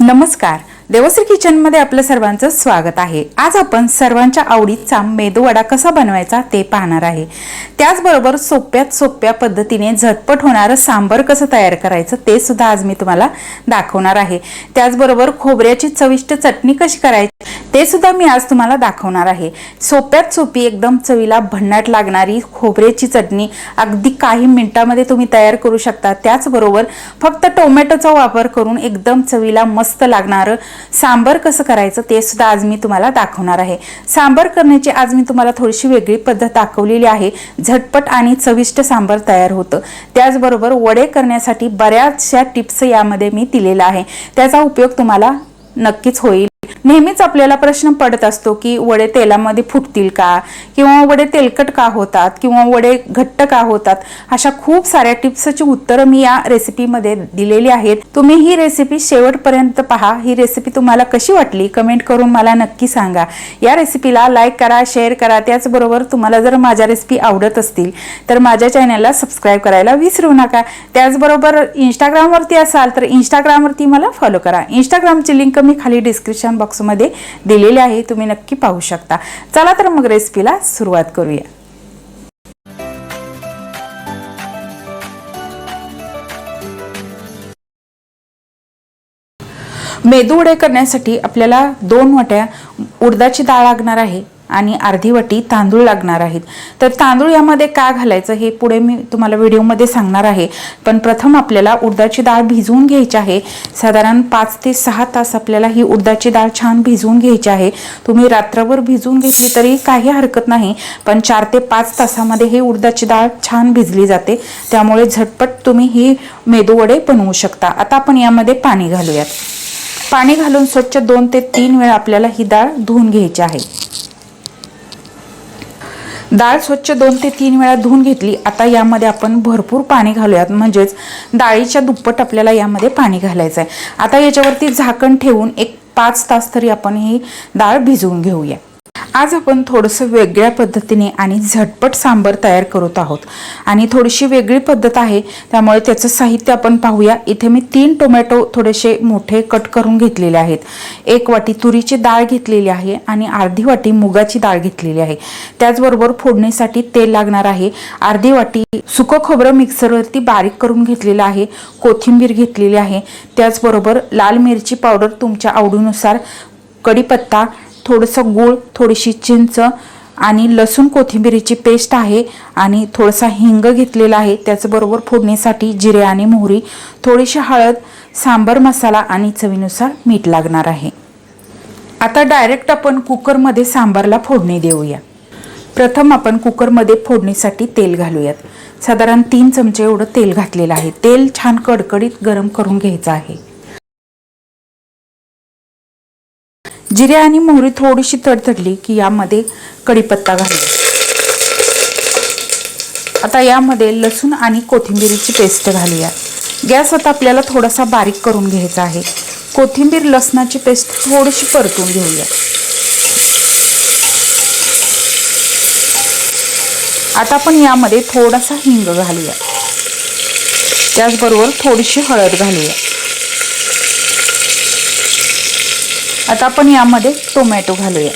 नमस्कार. देवश्री किचनमध्ये आपलं सर्वांचं स्वागत आहे. आज आपण सर्वांच्या आवडीचा मेदूवडा कसा बनवायचा ते पाहणार आहे. त्याचबरोबर सोप्यात सोप्या पद्धतीने झटपट होणारं सांबर कसं तयार करायचं ते सुद्धा आज मी तुम्हाला दाखवणार आहे. त्याचबरोबर खोबऱ्याची चविष्ट चटणी कशी करायची ते सुद्धा मी आज तुम्हाला दाखवणार आहे. सोप्यात सोपी एकदम चवीला भन्नाट लागणारी खोबऱ्याची चटणी अगदी काही मिनिटामध्ये तुम्ही तयार करू शकता. त्याचबरोबर फक्त टोमॅटोचा वापर करून एकदम चवीला मस्त लागणारं सांबर कसं करायचं ते सुद्धा आज मी तुम्हाला दाखवणार आहे. सांबर करण्याची आज मी तुम्हाला थोडीशी वेगळी पद्धत दाखवलेली आहे. झटपट आणि चविष्ट सांबर तयार होतं. त्याचबरोबर वडे करण्यासाठी बऱ्याचशा टिप्स यामध्ये मी दिलेला आहे. त्याचा उपयोग तुम्हाला नक्कीच होईल. नेहमीच आपल्याला प्रश्न पडत असतो की वडे तेलामध्ये फुटतील का? किंवा वडे तेलकट का होतात? किंवा वडे घट्ट का होतात? अशा खूप साऱ्या टिप्सची उत्तरं मी या रेसिपीमध्ये दिलेली आहेत. तुम्ही ही रेसिपी शेवटपर्यंत पहा. ही रेसिपी तुम्हाला कशी वाटली? कमेंट करून मला नक्की सांगा. या रेसिपीला लाईक करा शेअर करा. त्याचबरोबर तुम्हाला जर माझ्या रेसिपी आवडत असतील तर माझ्या चॅनलला सबस्क्राईब करायला विसरू नका. त्याचबरोबर इंस्टाग्रामवरती असाल तर इंस्टाग्रामवरती मला फॉलो करा. इंस्टाग्रामची लिंक मी खाली डिस्क्रिप्शन बॉक्समध्ये दिलेले आहे तुम्ही नक्की पाहू शकता. चला तर मग रेसिपीला सुरुवात करूया. मेदू वडे करण्यासाठी आपल्याला दोन वाट्या उडदाची डाळ लागणार आहे. आणि अर्धी वाटी तांदूळ लागणार आहेत. तर तांदूळ यामध्ये का घालायचं हे पुढे मी तुम्हाला व्हिडिओमध्ये सांगणार आहे. पण प्रथम आपल्याला उडदाची डाळ भिजवून घ्यायची आहे. साधारण पाच ते सहा तास आपल्याला ही उडदाची डाळ छान भिजवून घ्यायची आहे. तुम्ही रात्रभर भिजवून घेतली तरी काही हरकत नाही पण चार ते पाच तासामध्ये ही उडदाची डाळ छान भिजली जाते. त्यामुळे झटपट तुम्ही ही मेदूवडे बनवू शकता. आता आपण यामध्ये पाणी घालूयात. पाणी घालून स्वच्छ दोन ते तीन वेळा आपल्याला ही डाळ धुवून घ्यायची आहे. डाळ स्वच्छ दोन ते तीन वेळा धुवून घेतली. आता यामध्ये आपण भरपूर पाणी घालूयात. म्हणजेच डाळीच्या दुप्पट आपल्याला यामध्ये पाणी घालायचं आहे आता याच्यावरती झाकण ठेवून एक पाच तास तरी आपण ही डाळ भिजवून घेऊया. आज आपण थोडंसं वेगळ्या पद्धतीने आणि झटपट सांबर तयार करत आहोत. आणि थोडीशी वेगळी पद्धत आहे त्यामुळे त्याचं साहित्य आपण पाहूया. इथे मी तीन टोमॅटो थोडेसे मोठे कट करून घेतलेले आहेत. एक वाटी तुरीची डाळ घेतलेली आहे आणि अर्धी वाटी मुगाची डाळ घेतलेली आहे. त्याचबरोबर फोडणीसाठी तेल लागणार आहे. अर्धी वाटी सुकं खोबरं मिक्सरवरती बारीक करून घेतलेलं आहे. कोथिंबीर घेतलेली आहे. त्याचबरोबर लाल मिरची पावडर तुमच्या आवडीनुसार कढीपत्ता थोडंसं गूळ थोडीशी चिंच आणि लसूण कोथिंबिरीची पेस्ट आहे आणि थोडासा हिंग घेतलेला आहे. त्याचबरोबर फोडणीसाठी जिरे आणि मोहरी थोडीशी हळद सांबर मसाला आणि चवीनुसार मीठ लागणार आहे. आता डायरेक्ट आपण कुकरमध्ये सांबारला फोडणी देऊया. प्रथम आपण कुकरमध्ये फोडणीसाठी तेल घालूयात. साधारण तीन चमचे एवढं तेल घातलेलं आहे. तेल छान कडकडीत गरम करून घ्यायचं आहे. जिरे आणि मोहरी थोडीशी तडतडली की यामध्ये कढीपत्ता घालूया आता यामध्ये लसूण आणि कोथिंबिरीची पेस्ट घालूया. गॅस आता आपल्याला थोडासा बारीक करून घ्यायचा आहे. कोथिंबीर लसणाची पेस्ट थोडीशी परतून घेऊया. आता आपण यामध्ये थोडासा हिंग घालूया. त्याचबरोबर थोडीशी हळद घालूया. आता आपण यामध्ये टोमॅटो घालूया.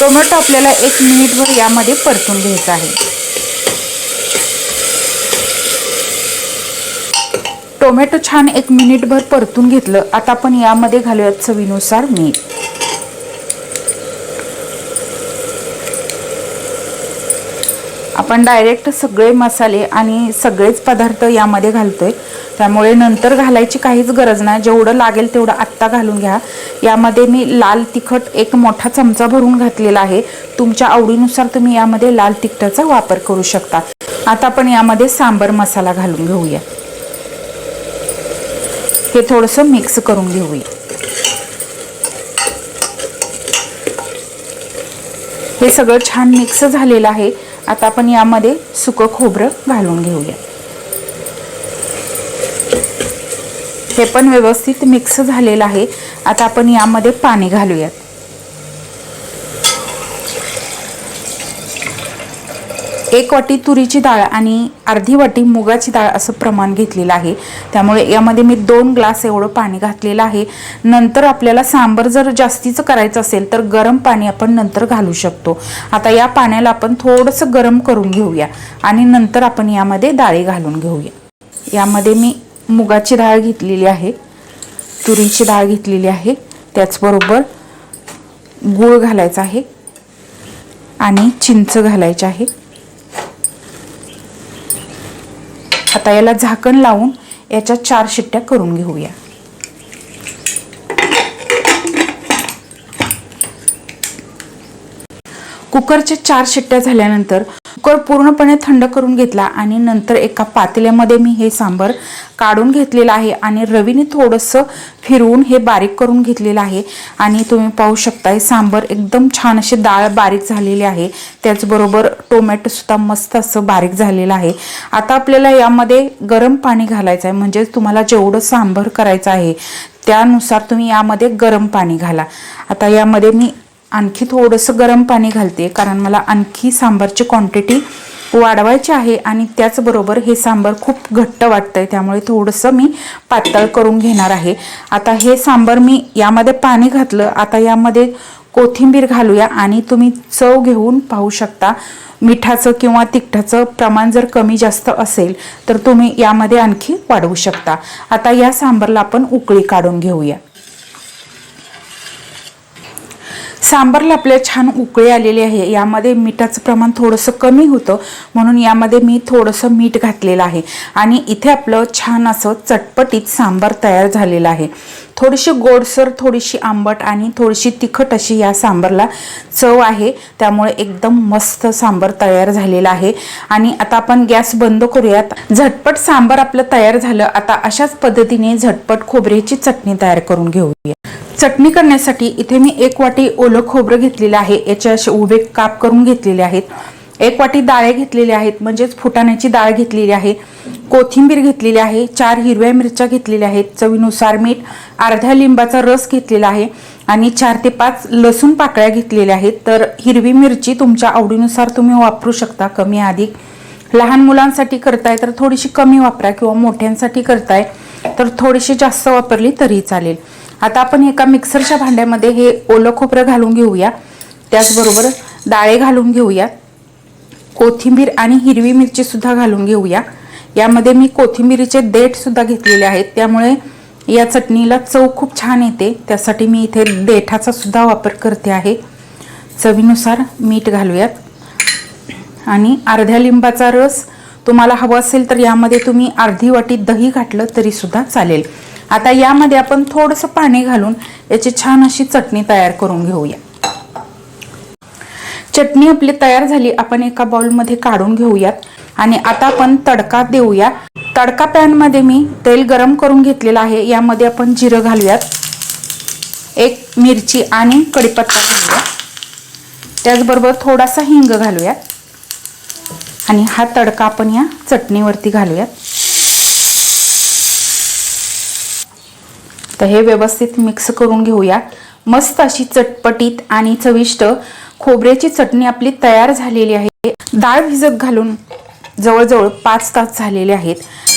टोमॅटो आपल्याला एक मिनिटभर यामध्ये परतून घ्यायचा आहे. टोमॅटो छान एक मिनिटभर परतून घेतलं. आता आपण यामध्ये घालूयात चवीनुसार मीठ. आपण डायरेक्ट सगळे मसाले आणि सगळेच पदार्थ यामध्ये घालतो आहे त्यामुळे नंतर घालायची काहीच गरज नाही. जेवढं लागेल तेवढं आत्ता घालून घ्या. यामध्ये मी लाल तिखट एक मोठा चमचा भरून घातलेला आहे. तुमच्या आवडीनुसार तुम्ही यामध्ये लाल तिखटाचा वापर करू शकता. आता आपण यामध्ये सांबर मसाला घालून घेऊया. हे थोडंसं मिक्स करून घेऊया. हे सगळं छान मिक्स झालेलं आहे. आता आपण यामध्ये सुकं खोबरं घालून घेऊया. हे पण व्यवस्थित मिक्स झालेलं आहे. आता आपण यामध्ये पाणी घालूयात. एक वाटी तुरीची डाळ आणि अर्धी वाटी मुगाची डाळ असं प्रमाण घेतलेलं आहे. त्यामुळे यामध्ये मी दोन ग्लास एवढं पाणी घातलेलं आहे. नंतर आपल्याला सांबर जर जास्तीचं करायचं असेल तर गरम पाणी आपण नंतर घालू शकतो. आता या पाण्याला आपण थोडंसं गरम करून घेऊया आणि नंतर आपण यामध्ये डाळी घालून घेऊया. यामध्ये मी मुगाची डाळ घेतलेली आहे तुरीची डाळ घेतलेली आहे. त्याचबरोबर गूळ घालायचा आहे आणि चिंच घालायचे आहे. आता याला झाकण लावून याच्या चार शिट्ट्या करून घेऊया. कुकरच्या चार शिट्ट्या झाल्यानंतर कुकर पूर्णपणे थंड करून घेतला आणि नंतर एका पातेल्यामध्ये मी हे सांबर काढून घेतलेलं आहे आणि रवीने थोडंसं फिरवून हे बारीक करून घेतलेलं आहे. आणि तुम्ही पाहू शकताय सांबर एकदम छान अशी डाळ बारीक झालेली आहे. त्याचबरोबर टोमॅटोसुद्धा मस्त असं बारीक झालेलं आहे. आता आपल्याला यामध्ये गरम पाणी घालायचं आहे म्हणजे तुम्हाला जेवढं सांबर करायचं आहे त्यानुसार तुम्ही यामध्ये गरम पाणी घाला. आता यामध्ये मी आणखी थोडंसं गरम पाणी घालते कारण मला आणखी सांबारची क्वांटिटी वाढवायची आहे आणि त्याचबरोबर हे सांबार खूप घट्ट वाटतंय त्यामुळे थोडंसं मी पातळ करून घेणार आहे. आता हे सांबार मी यामध्ये पाणी घातलं आता यामध्ये कोथिंबीर घालूया आणि तुम्ही चव घेऊन पाहू शकता. मिठाचं किंवा तिखटाचं प्रमाण जर कमी जास्त असेल तर तुम्ही यामध्ये आणखी वाढवू शकता. आता या सांबारला आपण उकळी काढून घेऊया. सांबारला आपल्या छान उकळी आलेली आहे. यामध्ये मिठाचं प्रमाण थोडंसं कमी होतं. म्हणून यामध्ये मी थोडंसं मीठ घातलेलं आहे. आणि इथे आपलं छान असं चटपटीत सांबार तयार झालेलं आहे. थोडीशी गोडसर थोडीशी आंबट आणि थोडीशी तिखट अशी या सांबारला चव आहे. त्यामुळे एकदम मस्त सांबर तयार झालेला आहे. आणि आता आपण गॅस बंद करूयात. झटपट सांबर आपलं तयार झालं. आता अशाच पद्धतीने झटपट खोबऱ्याची चटणी तयार करून घेऊया. चटणी करण्यासाठी इथे मी एक वाटी ओलं खोबरं घेतलेलं आहे. याचे असे उभे काप करून घेतलेले आहेत. एक वाटी डाळे घेतलेले आहेत म्हणजेच फुटाण्याची डाळ घेतलेली आहे कोथिंबीर घेतलेली आहे चार हिरव्या मिरच्या घेतलेल्या आहेत चवीनुसार मीठ अर्ध्या लिंबाचा रस घेतलेला आहे आणि चार ते पाच लसूण पाकळ्या घेतलेल्या आहेत. तर हिरवी मिरची तुमच्या आवडीनुसार तुम्ही वापरू शकता कमी अधिक. लहान मुलांसाठी करताय तर थोडीशी कमी वापरा किंवा मोठ्यांसाठी करताय तर थोडीशी जास्त वापरली तरी चालेल. आता आपण एका मिक्सरच्या भांड्यामध्ये हे ओलं खोबरं घालून घेऊया. त्याचबरोबर डाळे घालून घेऊया. कोथिंबीर आणि हिरवी मिरची सुद्धा घालून घेऊया. यामध्ये मी कोथिंबीरीचे देठ सुद्धा घेतलेले आहेत. त्यामुळे या चटणीला चव खूप छान येते. त्यासाठी मी इथे देठाचा सुद्धा वापर करते आहे. चवीनुसार मीठ घालूयात. आणि अर्ध्या लिंबाचा रस तुम्हाला हवा असेल तर यामध्ये तुम्ही अर्धी वाटी दही घातलं तरी सुद्धा चालेल. आता यामध्ये आपण थोडंसं पाणी घालून याची छान अशी चटणी तयार करून घेऊया. चटणी आपली तयार झाली आपण एका बाउलमध्ये काढून घेऊयात. आणि आता आपण तडका देऊया तडका पॅनमध्ये मी तेल गरम करून घेतलेलं आहे. यामध्ये आपण जिरं घालूयात. एक मिरची आणि कढीपत्ता घालूया त्याचबरोबर थोडासा हिंग घालूयात. आणि हा तडका आपण या चटणीवरती घालूयात. तर हे व्यवस्थित मिक्स करून घेऊया मस्त अशी चटपटीत आणि चविष्ट खोबऱ्याची चटणी आपली तयार झालेली आहे. डाळ भिजत घालून जवळजवळ पाच तास झालेले आहेत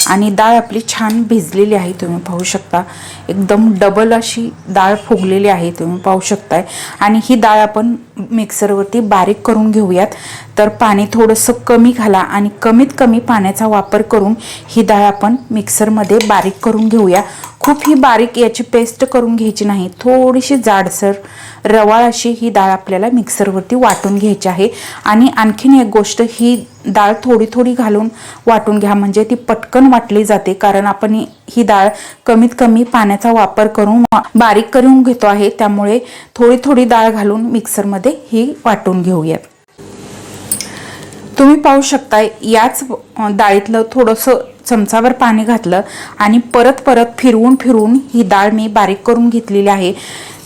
आणि डाळ आपली छान भिजलेली आहे. तुम्ही पाहू शकता. एकदम डबल अशी डाळ फुगलेली आहे. तुम्ही पाहू शकताय. आणि ही डाळ आपण मिक्सरवरती बारीक करून घेऊयात. तर पाणी थोडंसं कमी घाला आणि कमीत कमी पाण्याचा वापर करून ही डाळ आपण मिक्सरमध्ये बारीक करून घेऊया. खूप ही बारीक याची पेस्ट करून घ्यायची नाही. थोडीशी जाडसर रवाळ अशी ही डाळ आपल्याला मिक्सरवरती वाटून घ्यायची आहे. आणि आणखीन एक गोष्ट ही डाळ थोडी थोडी घालून वाटून घ्या. म्हणजे ती पटकन वाटली जाते कारण आपण ही डाळ कमीत कमी पाण्याचा वापर करून बारीक करून घेतो आहे. त्यामुळे थोडी थोडी डाळ घालून मिक्सरमध्ये ही वाटून घेऊयात. तुम्ही पाहू शकताय याच डाळीतलं थोडंसं चमचावर पाणी घातलं आणि परत परत फिरवून फिरवून ही डाळ मी बारीक करून घेतलेली आहे.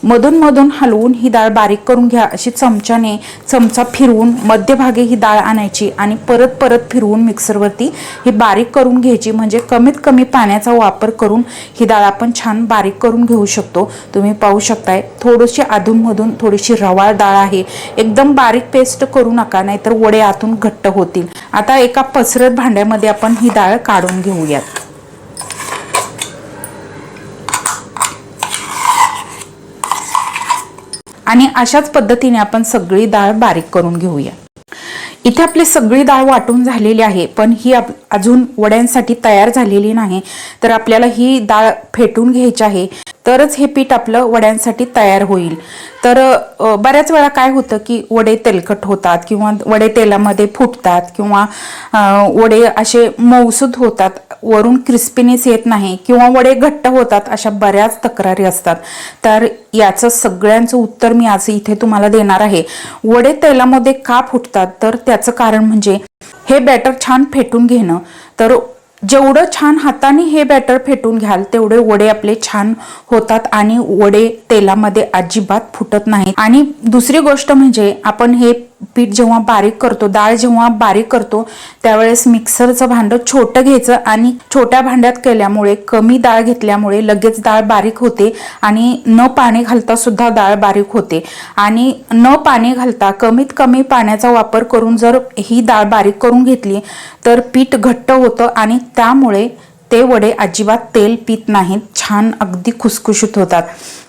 मधून मधून हलवून ही डाळ बारीक करून घ्या अशी चमच्याने चमचा फिरवून मध्यभागी ही डाळ आणायची आणि परत परत फिरवून मिक्सरवरती ही बारीक करून घ्यायची. म्हणजे कमीत कमी पाण्याचा वापर करून ही डाळ आपण छान बारीक करून घेऊ शकतो. तुम्ही पाहू शकताय थोडीशी अधूनमधून थोडीशी रवाळ डाळ आहे. एकदम बारीक पेस्ट करू नका नाहीतर वडे आतून घट्ट होतील. आता एका पसरत भांड्यामध्ये आपण ही डाळ काढून घेऊयात. आणि अशाच पद्धतीने आपण सगळी डाळ बारीक करून घेऊया. इथे आपली सगळी डाळ वाटून झालेली आहे पण ही आप अजून वड्यांसाठी तयार झालेली नाही. तर आपल्याला ही डाळ फेटून घ्यायची आहे तरच हे पीठ आपलं वड्यांसाठी तयार होईल. तर बऱ्याच वेळा काय होतं की वडे तेलकट होतात किंवा वडे तेलामध्ये फुटतात किंवा वडे असे मौसूद होतात. वरून क्रिस्पीनेस येत नाही किंवा वडे घट्ट होतात अशा बऱ्याच तक्रारी असतात. तर याचं सगळ्यांचं उत्तर मी आज इथे तुम्हाला देणार आहे. वडे तेलामध्ये का फुटतात? तर त्याचं कारण म्हणजे हे बॅटर छान फेटून घेणं. तर जेवढं छान हाताने हे बॅटर फेटून घ्याल तेवढे वडे आपले छान होतात आणि वडे तेलामध्ये अजिबात फुटत नाही आणि दुसरी गोष्ट म्हणजे आपण हे पीठ जेव्हा बारीक करतो डाळ जेव्हा बारीक करतो त्यावेळेस मिक्सरचं भांडं छोटं घ्यायचं आणि छोट्या भांड्यात केल्यामुळे कमी डाळ घेतल्यामुळे लगेच डाळ बारीक होते आणि न पाणी घालता सुद्धा डाळ बारीक होते. आणि न पाणी घालता कमीत कमी पाण्याचा वापर करून जर ही डाळ बारीक करून घेतली तर पीठ घट्ट होतं आणि त्यामुळे ते वडे अजिबात तेल पित नाहीत छान अगदी खुसखुशीत होतात.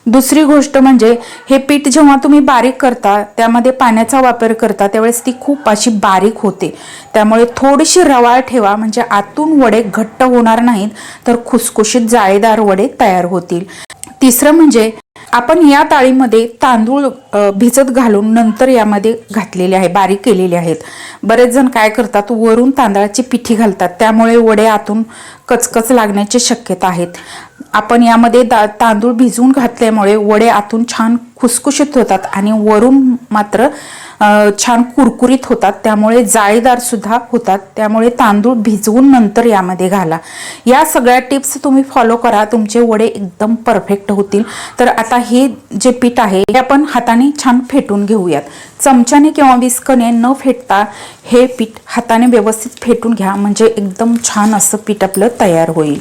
दुसरी गोष्ट म्हणजे हे पीठ जेव्हा तुम्ही बारीक करता त्यामध्ये पाण्याचा वापर करता त्यावेळेस ती खूप अशी बारीक होते. त्यामुळे थोडीशी रवाळ ठेवा म्हणजे आतून वडे घट्ट होणार नाहीत तर खुसखुशीत जाळीदार वडे तयार होतील. तिसरं म्हणजे आपण या ताळीमध्ये तांदूळ भिजत घालून नंतर यामध्ये घातलेले आहे बारीक केलेले आहेत. बरेच जण काय करतात वरून तांदळाची पिठी घालतात. त्यामुळे वडे आतून कचकच लागण्याची शक्यता आहेत. आपण यामध्ये दा तांदूळ भिजवून घातल्यामुळे वडे आतून छान खुसखुशीत होतात आणि वरून मात्र छान कुरकुरीत होतात त्यामुळे जाळीदारसुद्धा होतात त्यामुळे तांदूळ भिजवून नंतर यामध्ये घाला. या सगळ्या टिप्स तुम्ही फॉलो करा तुमचे वडे एकदम परफेक्ट होतील. तर आता हे जे पीठ आहे हे आपण हाताने छान फेटून घेऊयात. चमच्याने किंवा विस्कने न फेटता हे पीठ हाताने व्यवस्थित फेटून घ्या म्हणजे एकदम छान असं पीठ आपलं तयार होईल.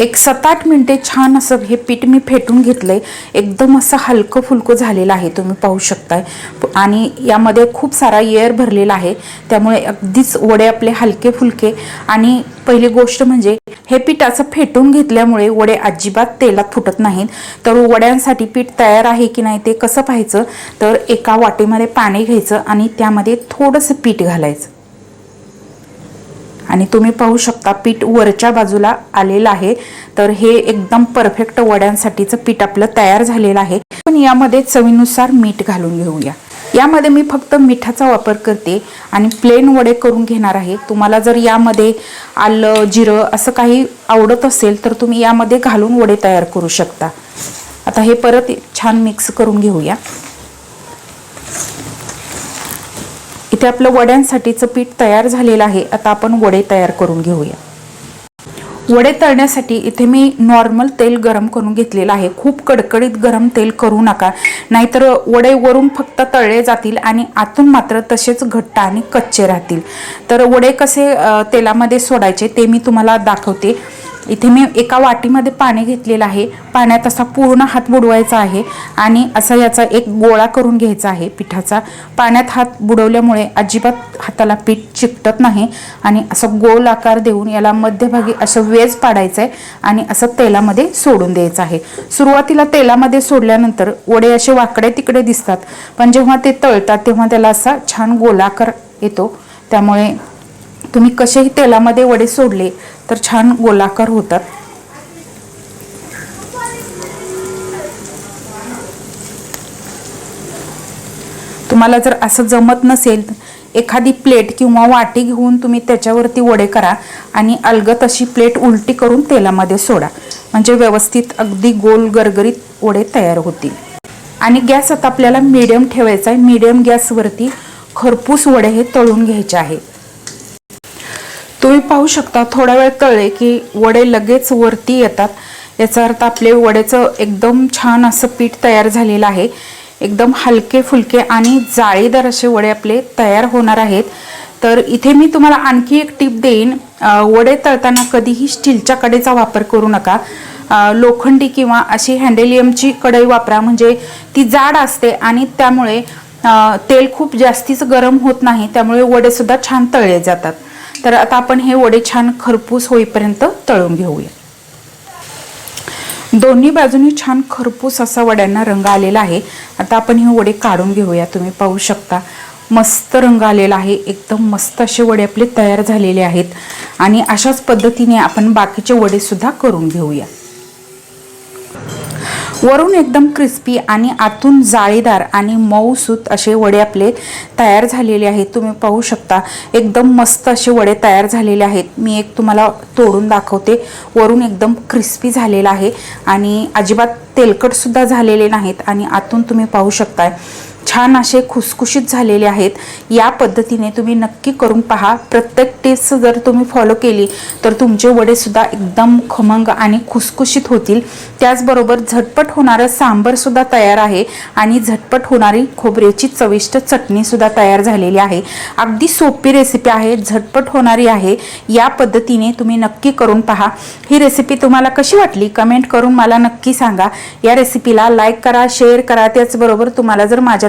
एक सात आठ मिनटे छान असं हे पीठ मी फेटून घेतलं आहे एकदम असं हलकं फुलकं झालेलं आहे तुम्ही पाहू शकताय. आणि यामध्ये खूप सारा एअर भरलेला आहे. त्यामुळे अगदीच वडे आपले हलके फुलके आणि पहिली गोष्ट म्हणजे हे पीठ असं फेटून घेतल्यामुळे वडे अजिबात तेलात फुटत नाहीत. तर वड्यांसाठी पीठ तयार आहे की नाही ते कसं पाहायचं? तर एका वाटीमध्ये पाणी घ्यायचं आणि त्यामध्ये थोडंसं पीठ घालायचं. आणि तुम्ही पाहू शकता पीठ वरच्या बाजूला आलेलं आहे. तर हे एकदम परफेक्ट वड्यांसाठीचं पीठ आपलं तयार झालेलं आहे. पण यामध्ये चवीनुसार मीठ घालून घेऊया. यामध्ये मी फक्त मिठाचा वापर करते आणि प्लेन वडे करून घेणार आहे. तुम्हाला जर यामध्ये आलं जिरं असं काही आवडत असेल तर तुम्ही यामध्ये घालून वडे तयार करू शकता. आता हे परत छान मिक्स करून घेऊया. इथे आपलं वड्यांसाठीचं पीठ तयार झालेलं आहे. आता आपण वडे तयार करून घेऊया. वडे तळण्यासाठी इथे मी नॉर्मल तेल गरम करून घेतलेलं आहे. खूप कडकडीत गरम तेल करू नका. नाहीतर वडे वरून फक्त तळले जातील आणि आतून मात्र तसेच घट्ट आणि कच्चे राहतील. तर वडे कसे तेलामध्ये सोडायचे ते मी तुम्हाला दाखवते. इथे मी एका वाटीमध्ये पाणी घेतलेलं आहे. पाण्यात असा पूर्ण हात बुडवायचा आहे आणि असा याचा एक गोळा करून घ्यायचा आहे पिठाचा. पाण्यात हात बुडवल्यामुळे अजिबात हाताला पीठ चिकटत नाही आणि असं गोल आकार देऊन याला मध्यभागी असं वेज पाडायचं आहे आणि असं तेलामध्ये सोडून द्यायचं आहे. सुरुवातीला तेलामध्ये सोडल्यानंतर वडे असे वाकडे तिकडे दिसतात पण जेव्हा ते तळतात तेव्हा त्याला असा छान गोलाकार येतो. त्यामुळे तुम्ही कसेही तेलामध्ये वडे सोडले तर छान गोलाकार होतात. तुम्हाला जर असं जमत नसेल एखादी प्लेट किंवा वाटी घेऊन तुम्ही त्याच्यावरती वडे करा आणि अलगत अशी प्लेट उलटी करून तेलामध्ये सोडा. म्हणजे व्यवस्थित अगदी गोल गरगरीत वडे तयार होतील. आणि गॅस आता आपल्याला मीडियम ठेवायचा आहे. मीडियम गॅसवरती खरपूस वडे हे तळून घ्यायचे आहे. तुम्ही पाहू शकता थोडा वेळ तळले की वडे लगेच वरती येतात. याचा अर्थ आपले वड्याचं एकदम छान असं पीठ तयार झालेलं आहे. एकदम हलके फुलके आणि जाळीदार असे वडे आपले तयार होणार आहेत. तर इथे मी तुम्हाला आणखी एक टिप देईन. वडे तळताना कधीही स्टीलच्या कडेचा वापर करू नका. लोखंडी किंवा अशी हँडेलियमची कढई वापरा. म्हणजे ती जाड असते आणि त्यामुळे तेल खूप जास्तीच गरम होत नाही. त्यामुळे वडेसुद्धा छान तळले जातात. तर आता आपण हे वडे छान खरपूस होईपर्यंत तळून घेऊया. दोन्ही बाजूनी छान खरपूस असा वड्यांना रंग आलेला आहे. आता आपण हे वडे काढून घेऊया. तुम्ही पाहू शकता. मस्त रंग आलेला आहे. एकदम मस्त असे वडे आपले तयार झालेले आहेत. आणि अशाच पद्धतीने आपण बाकीचे वडे सुद्धा करून घेऊया. वरून एकदम क्रिस्पी आणि आतून जाळीदार आणि मऊसूत असे वडे आपले तयार झालेले आहेत. तुम्ही पाहू शकता एकदम मस्त असे वडे तयार झालेले आहेत. मी एक तुम्हाला तोडून दाखवते. वरून एकदम क्रिस्पी झालेला आहे आणि अजिबात तेलकटसुद्धा झालेले नाहीत आणि आतून तुम्ही पाहू शकताय. छान असे खुसखुशीत झालेले आहेत. या पद्धतीने तुम्ही नक्की करून पहा. प्रत्येक टेस्ट जर तुम्ही फॉलो केली तर तुमचे वडेसुद्धा एकदम खमंग आणि खुसखुशीत होतील. त्याचबरोबर झटपट होणारं सांबरसुद्धा तयार आहे आणि झटपट होणारी खोबऱ्याची चविष्ट चटणीसुद्धा तयार झालेली आहे. अगदी सोपी रेसिपी आहे झटपट होणारी आहे. या पद्धतीने तुम्ही नक्की करून पहा. ही रेसिपी तुम्हाला कशी वाटली? कमेंट करून मला नक्की सांगा. या रेसिपीला लाईक करा शेअर करा. त्याचबरोबर तुम्हाला जर माझ्या